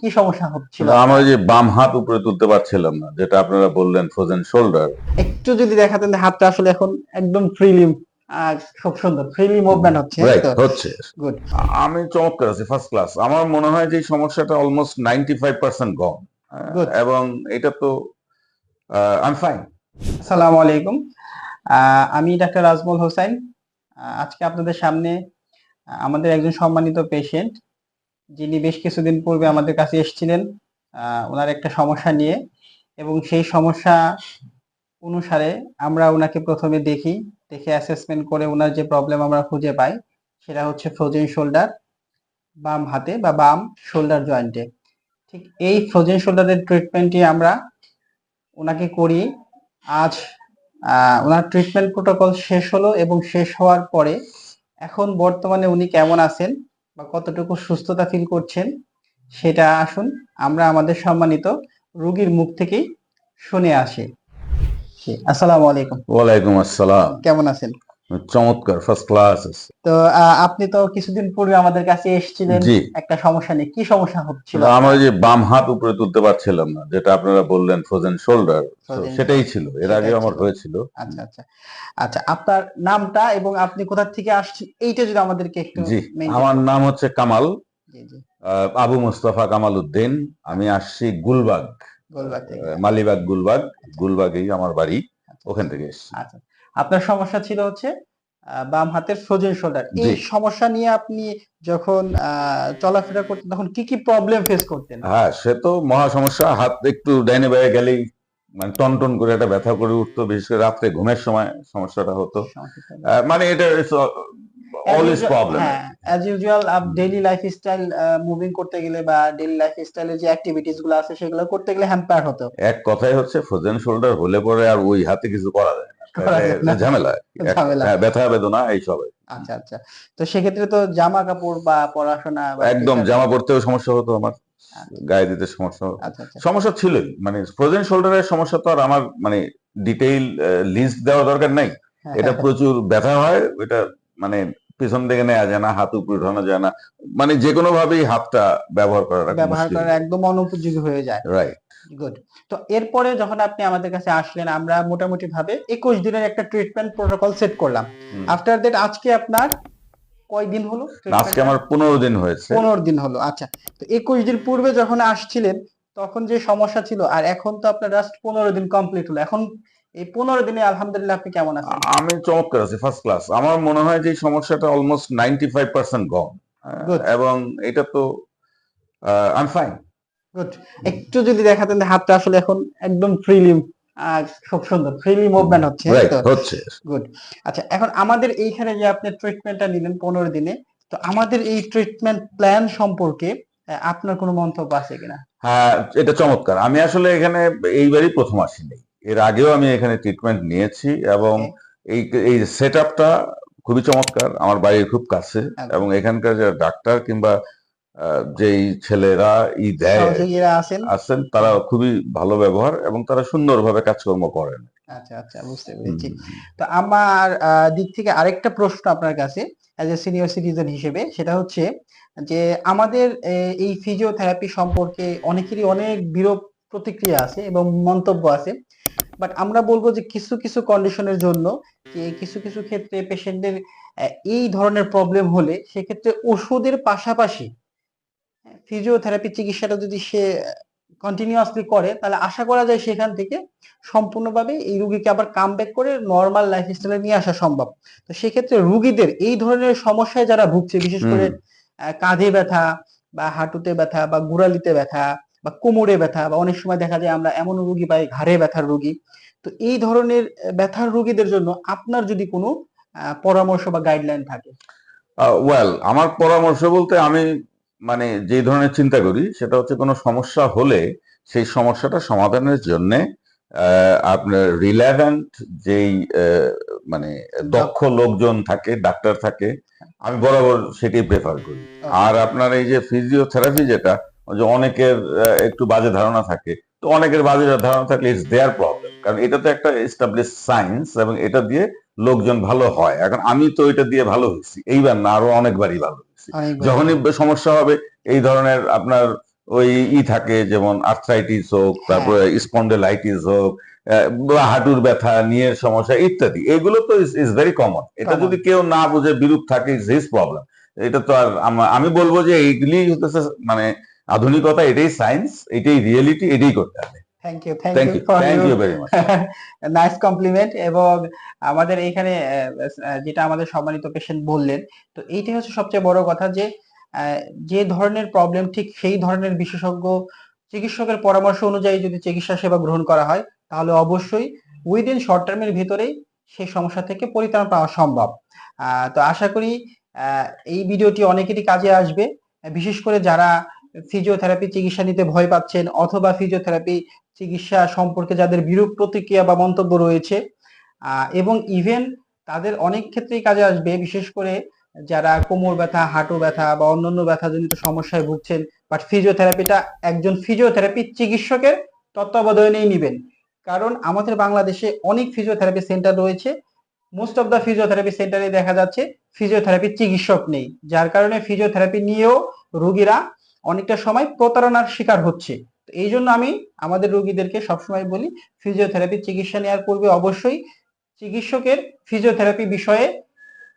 কি সমস্যা হচ্ছিল? আমার যে বাম হাত উপরে তুলতে পারছিলাম না যেটা আপনারা বললেন ফ্রোজেন শোল্ডার একটু যদি দেখাতেন হাতটা আসলে এখন একদম ফ্রিলি খুব সুন্দর ফ্রিলি মুভমেন্ট হচ্ছে হচ্ছে। গুড আমি চমৎকার আছি ফার্স্ট ক্লাস আমার মনে হয় যে সমস্যাটা অলমোস্ট নাইনটি ফাইভ পার্সেন্ট গম এবং এটা তো আই ফাইন আসসালামু আলাইকুম। আমি ডাক্তার রাজমল হোসেন। আজকে আপনাদের সামনে আমাদের একজন সম্মানিত পেশেন্ট যিনি বেশ কিছুদিন পূর্বে আমাদের কাছে এসেছিলেন ওনার একটা সমস্যা নিয়ে এবং সেই সমস্যা অনুসারে আমরা ওনাকে প্রথমে দেখি, দেখে অ্যাসেসমেন্ট করে ওনার যে প্রবলেম আমরা খুঁজে পাই, সেটা হচ্ছে ফ্রোজেন শোল্ডার বাম হাতে বা বাম শোল্ডার জয়েন্টে ঠিক এই ফ্রোজেন শোল্ডারের ট্রিটমেন্টটি আমরা ওনাকে করি, আজ ওনার ট্রিটমেন্ট প্রোটোকল শেষ হলো এবং শেষ হওয়ার পরে এখন বর্তমানে উনি কেমন আছেন বা কতটুকু সুস্থতা ফিল করছেন সেটা আসুন আমরা আমাদের সম্মানিত রোগীর মুখ থেকেই শুনে আসি। আসসালামু আলাইকুম। ওয়ালাইকুম আসসালাম। কেমন আছেন? চমৎকার ফার্স্ট ক্লাস তো আপনি তো কিছুদিন পূর্বে আমাদের কাছে এসেছিলেন। একটা সমস্যা নিয়ে কি সমস্যা হচ্ছিল? আমার যে বাম হাত উপরে তুলতে পারছিলাম না যেটা আপনারা বললেন ফ্রোজেন শোল্ডার সেটাই ছিল। এর আগে আমার হয়েছিল। আচ্ছা আচ্ছা। আচ্ছা আপনার নামটা এবং আপনি কোথা থেকে আসছেন এইটা যদি আমাদেরকে একটু জি আমার নাম হচ্ছে কামাল। আবু মুস্তাফা কামাল উদ্দিন আমি আসছি গুলবাগ গোলবাগ মালিবাগ গুলবাগ। গুলবাগেই আমার বাড়ি। ওখান থেকে এসেছি। আচ্ছা। আপনার সমস্যা ছিল হচ্ছে বাম হাতের ফ্রোজেন শোল্ডার এই সমস্যা নিয়ে আপনি যখন চলাফেরা করতেন তখন কি কি প্রবলেম ফেস করতেন? হ্যাঁ সে তো মহা সমস্যা। হাত একটু ডাইনে বাইরে গেলেই মানে টন টন করে একটা ব্যথা করে উঠতো বিশেষ করে রাত্রে ঘুমের সময় সমস্যাটা হতো। মানে এটা always problem as usual daily lifestyle moving করতে গেলে বা ডেইলি লাইফস্টাইলের যে অ্যাক্টিভিটিসগুলো আছে সেগুলো করতে গেলে হ্যাম্পার হতো। এক কথাই হচ্ছে ফ্রোজেন শোল্ডার হলে পরে আর ওই হাতে কিছু করা যায়। ঝামেলা। এক- ঝামেলা। ব্যথা বেদনা এইসব আচ্ছা আচ্ছা। তো সেক্ষেত্রে তো জামা কাপড় বা পড়াশোনা একদম জামা পরতেও সমস্যা হতো আমার। গায়ে দিতে সমস্যা হতো। আচ্ছা আচ্ছা। সমস্যা ছিলই। মানে ফ্রোজেন শোল্ডারের সমস্যা তো আর আমার মানে ডিটেইল লিস্ট দেওয়া দরকার নাই। হ্যাঁ, এটা প্রচুর ব্যথা হয় এটা মানে পিছন দিকে নেওয়া যায় না হাত উপরে উঠানো যায় না। মানে যে কোনো ভাবেই হাতটা ব্যবহার করা ব্যবহার করা একদম অনুপযোগী হয়ে যায়। রাইট গুড তো এরপরে যখন আপনি আমাদের কাছে আসলেন আমরা মোটামুটি ভাবে একুশ দিনের একটা ট্রিটমেন্ট প্রোটোকল সেট করলাম। আফটার দ্যাট আজকে আপনার কয় দিন হলো? আজকে আমার পনেরো দিন হয়েছে। পনেরো দিন হলো আচ্ছা। তো একুশ দিন পূর্বে যখন আসছিলেন তখন যে সমস্যা ছিল আর এখন তো আপনার জাস্ট পনেরো দিন কমপ্লিট হলো। এখন এই পনেরো দিনে আলহামদুলিল্লাহ আপনি কেমন আছেন? আমি চমৎকার আছি ফার্স্ট ক্লাস আমার মনে হয় যে সমস্যাটা অলমোস্ট নাইনটি ফাইভ পার্সেন্ট গম. এবং এটা তো আই ফাইন গুড একটু যদি দেখাতেন হাতটা আসলে এখন একদম ফ্রিলি খুব সুন্দর ফ্রিলি মুভমেন্ট হচ্ছে হচ্ছে। গুড আচ্ছা এখন আমাদের এইখানে যে আপনি ট্রিটমেন্টটা নিলেন পনেরো দিনে তো আমাদের এই ট্রিটমেন্ট প্ল্যান সম্পর্কে আপনার কোনো মন্তব্য আছে কিনা? হ্যাঁ এটা চমৎকার। আমি আসলে এখানে এইবারই প্রথম আসিনি। এর আগেও আমি এখানে ট্রিটমেন্ট নিয়েছি এবং এই এই সেট আপটা খুবই চমৎকার। আমার বাড়ির খুব কাছে এবং এখানকার যারা ডাক্তার কিংবা যেই ছেলেরা ই দেয় আছেন আছেন তারা খুবই ভালো ব্যবহার এবং তারা সুন্দরভাবে কাজকর্ম করেন। আচ্ছা আচ্ছা বুঝতে পেরেছি। তো আমার দিক থেকে আরেকটা প্রশ্ন আপনার কাছে অ্যাজ এ সিনিয়র সিটিজেন হিসেবে সেটা হচ্ছে যে আমাদের এই ফিজিওথেরাপি সম্পর্কে অনেকেরই অনেক বিরূপ প্রতিক্রিয়া আছে এবং মন্তব্য আছে। বাট আমরা বলব যে কিছু কিছু কন্ডিশনের জন্য যে কিছু কিছু ক্ষেত্রে পেশেন্টদের এই ধরনের প্রবলেম হলে সেক্ষেত্রে ওষুধের পাশাপাশি ফিজিওথেরাপি চিকিৎসাটা যদি সে কন্টিনিউয়াসলি করে তাহলে আশা করা যায় সেখান থেকে সম্পূর্ণভাবে এই রুগীকে আবার কাম ব্যাক করে নর্মাল লাইফস্টাইলে নিয়ে আসা সম্ভব। তো সেক্ষেত্রে রুগীদের এই ধরনের সমস্যায় যারা ভুগছে বিশেষ করে আহ, কাঁধে ব্যথা বা হাঁটুতে ব্যথা বা গুড়ালিতে ব্যথা বা কোমরে ব্যথা বা অনেক সময় দেখা যায় আমরা এমন রুগী পাই ঘাড়ে ব্যথার রুগী। তো এই ধরনের ব্যথার রুগীদের জন্য আপনার যদি কোনো পরামর্শ বা গাইডলাইন থাকে। ওয়েল আমার পরামর্শ বলতে আমি মানে যে ধরনের চিন্তা করি সেটা হচ্ছে কোনো সমস্যা হলে সেই সমস্যাটা সমাধানের জন্য আপনার রিলেভেন্ট যেই মানে দক্ষ লোকজন থাকে ডাক্তার থাকে আমি বরাবর সেটাই প্রেফার করি। আর আপনার এই যে ফিজিওথেরাপি যেটা যে অনেকের একটু বাজে ধারণা থাকে তো অনেকের বাজে ধারণা থাকলে ইটস দেয়ার প্রবলেম কারণ এটা তো একটা এস্টাবলিশ সায়েন্স এবং এটা দিয়ে লোকজন ভালো হয়। এখন আমি তো এটা দিয়ে ভালো হয়েছি এইবার না আরও অনেকবারই ভালো হয়েছি যখনই সমস্যা হবে এই ধরনের আপনার ওই ই থাকে যেমন আর্থ্রাইটিস হোক তারপরে স্পন্ডেলাইটিস হোক হাঁটুর ব্যথা নিয়ের সমস্যা ইত্যাদি। এগুলো তো ইজ ভেরি কমন এটা যদি কেউ না বুঝে বিরূপ থাকে ইজ হিজ প্রবলেম এটা তো আর আমি বলব যে এইগুলি হতেছে মানে আধুনিকতা এটাই সায়েন্স এটাই রিয়েলিটি এটাই করতে হবে। Thank you thank you thank you very much nice compliment এবং আমাদের এখানে যেটা আমাদের সম্মানিত পেশেন্ট বললেন তো এইটাই হচ্ছে সবচেয়ে বড় কথা যে যে ধরনের প্রবলেম ঠিক সেই ধরনের বিশেষজ্ঞ চিকিৎসকের পরামর্শ অনুযায়ী যদি চিকিৎসা সেবা গ্রহণ করা হয় তাহলে অবশ্যই উইদিন শর্ট টার্মের ভিতরেই সেই সমস্যা থেকে পরিত্রাণ পাওয়া সম্ভব। আহ, তো আশা করি এই ভিডিওটি অনেকেরই কাজে আসবে। বিশেষ করে যারা ফিজিওথেরাপি চিকিৎসা নিতে ভয় পাচ্ছেন অথবা ফিজিওথেরাপি চিকিৎসা সম্পর্কে যাদের বিরূপ প্রতিক্রিয়া বা মন্তব্য রয়েছে এবং ইভেন তাদের অনেক ক্ষেত্রেই কাজে আসবে, বিশেষ করে যারা কোমর ব্যথা, হাঁটু ব্যথা বা অন্যান্য ব্যথাজনিত সমস্যায় ভুগছেন বাট ফিজিওথেরাপিটা একজন ফিজিওথেরাপি চিকিৎসকের তত্ত্বাবধানেই নেবেন। কারণ আমাদের বাংলাদেশে অনেক ফিজিওথেরাপি সেন্টার রয়েছে মোস্ট অফ দ্য ফিজিওথেরাপি সেন্টারে দেখা যাচ্ছে ফিজিওথেরাপি চিকিৎসক নেই, যার কারণে ফিজিওথেরাপি নিয়েও রোগীরা অনেকটা সময় প্রতারণার শিকার হচ্ছে। এই জন্য আমি আমাদের রোগীদেরকে সবসময় বলি ফিজিওথেরাপি চিকিৎসা নেওয়ার পূর্বে অবশ্যই চিকিৎসকের ফিজিওথেরাপি বিষয়ে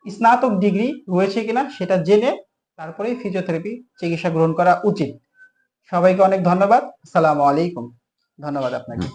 স্নাতক ডিগ্রি রয়েছে কিনা সেটা জেনে তারপরেই ফিজিওথেরাপি চিকিৎসা গ্রহণ করা উচিত। সবাইকে অনেক ধন্যবাদ। আসসালামু আলাইকুম। ধন্যবাদ আপনাকে।